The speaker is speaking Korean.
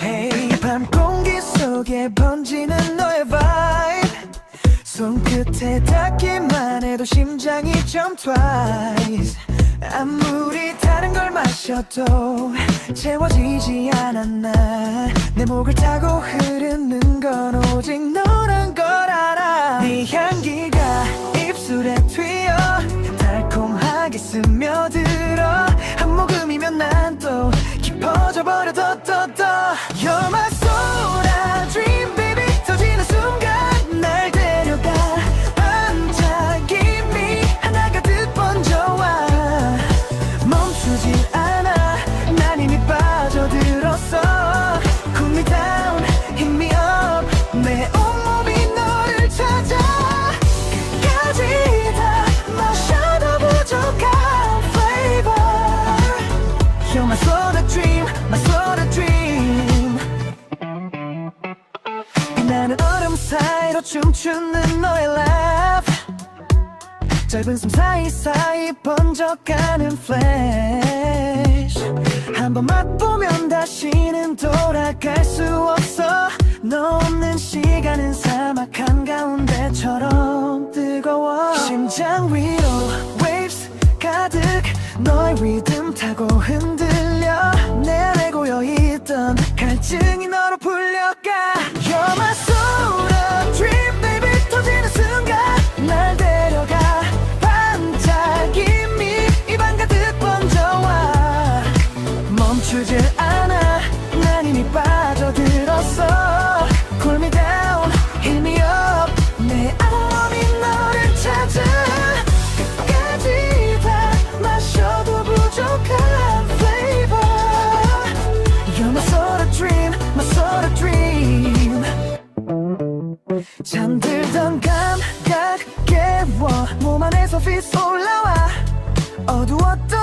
Hey 밤 공기 속에 번지는 너의 vibe. 손끝에 닿기만 해도 심장이 jump twice. 아무리 다른 걸 마셔도 채워지지 않아 나내 목을 타고 흐르는 건 오직 너란 스며들어. 한 모금이면 난 또 깊어져 버려. 더더더 사이로 춤추는 너의 laugh. 짧은 숨 사이사이 번져가는 flash. 한번 맛보면 다시는 돌아갈 수 없어. 너 없는 시간은 사막 한가운데처럼 뜨거워. 심장 위로 waves 가득. 너의 리듬 타고 흔 않아 난 이미 빠져들었어 Cool me down, hit me up 내 온몸이 너를 찾아 끝까지 다 마셔도 부족한 flavor You're my soda dream, my soda dream 잠들던 감각 깨워 몸 안에서 fizz 올라와 어두웠던